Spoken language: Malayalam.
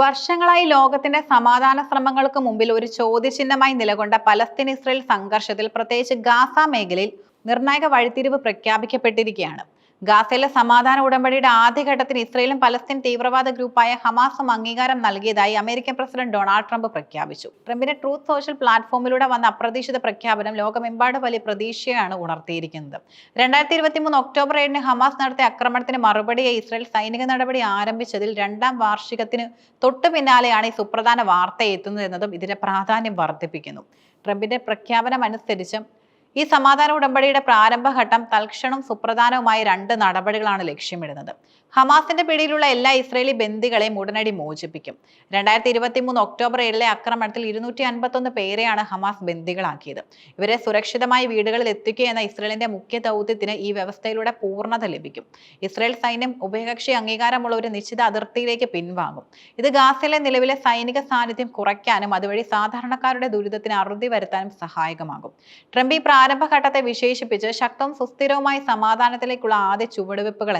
വർഷങ്ങളായി ലോകത്തിന്റെ സമാധാന ശ്രമങ്ങൾക്ക് മുമ്പിൽ ഒരു ചോദ്യചിഹ്നമായി നിലകൊണ്ട പലസ്തീൻ ഇസ്രയേൽ സംഘർഷത്തിൽ പ്രത്യേകിച്ച് ഗാസ മേഖലയിൽ നിർണായക വഴിത്തിരിവ് പ്രഖ്യാപിക്കപ്പെട്ടിരിക്കുകയാണ്. ഗാസയിലെ സമാധാന ഉടമ്പടിയുടെ ആദ്യഘട്ടത്തിന് ഇസ്രയേലും പലസ്തീൻ തീവ്രവാദ ഗ്രൂപ്പായ ഹമാസും അംഗീകാരം നൽകിയതായി അമേരിക്കൻ പ്രസിഡന്റ് ഡൊണാൾഡ് ട്രംപ് പ്രഖ്യാപിച്ചു. ട്രംപിന്റെ ട്രൂത്ത് സോഷ്യൽ പ്ലാറ്റ്ഫോമിലൂടെ വന്ന അപ്രതീക്ഷിത പ്രഖ്യാപനം ലോകമെമ്പാടും വലിയ പ്രതീക്ഷയാണ് ഉണർത്തിയിരിക്കുന്നത്. രണ്ടായിരത്തി ഇരുപത്തി മൂന്ന് ഒക്ടോബർ ഏഴിന് ഹമാസ് നടത്തിയ ആക്രമണത്തിന് മറുപടിയായി ഇസ്രയേൽ സൈനിക നടപടി ആരംഭിച്ചതിൽ രണ്ടാം വാർഷികത്തിന് തൊട്ടു പിന്നാലെയാണ് ഈ സുപ്രധാന വാർത്ത എത്തുന്നത് എന്നതും ഇതിന്റെ പ്രാധാന്യം വർദ്ധിപ്പിക്കുന്നു. ട്രംപിന്റെ പ്രഖ്യാപനം അനുസരിച്ച് ഈ സമാധാന ഉടമ്പടിയുടെ പ്രാരംഭഘട്ടം തൽക്ഷണം സുപ്രധാനവുമായ രണ്ട് നടപടികളാണ് ലക്ഷ്യമിടുന്നത്. ഹമാസിന്റെ പിടിയിലുള്ള എല്ലാ ഇസ്രയേലി ബന്ദികളെയും ഉടനടി മോചിപ്പിക്കും. രണ്ടായിരത്തി ഇരുപത്തി മൂന്ന് ഒക്ടോബർ ഏഴിലെ ആക്രമണത്തിൽ ഇരുന്നൂറ്റി അൻപത്തൊന്ന് പേരെയാണ് ഹമാസ് ബന്ദികളാക്കിയത്. ഇവരെ സുരക്ഷിതമായി വീടുകളിൽ എത്തിക്കുക എന്ന ഇസ്രയേലിന്റെ മുഖ്യ ദൗത്യത്തിന് ഈ വ്യവസ്ഥയിലൂടെ പൂർണത ലഭിക്കും. ഇസ്രയേൽ സൈന്യം ഉഭയകക്ഷി അംഗീകാരമുള്ള ഒരു നിശ്ചിത അതിർത്തിയിലേക്ക് പിൻവാങ്ങും. ഇത് ഗാസയിലെ നിലവിലെ സൈനിക സാന്നിധ്യം കുറയ്ക്കാനും അതുവഴി സാധാരണക്കാരുടെ ദുരിതത്തിന് അറുതി വരുത്താനും സഹായകമാകും. ട്രംപ് ഈ പ്രാരംഭഘട്ടത്തെ വിശേഷിപ്പിച്ച് ശക്തവും സുസ്ഥിരവുമായ സമാധാനത്തിലേക്കുള്ള ആദ്യ ചുവടുവെപ്പുകൾ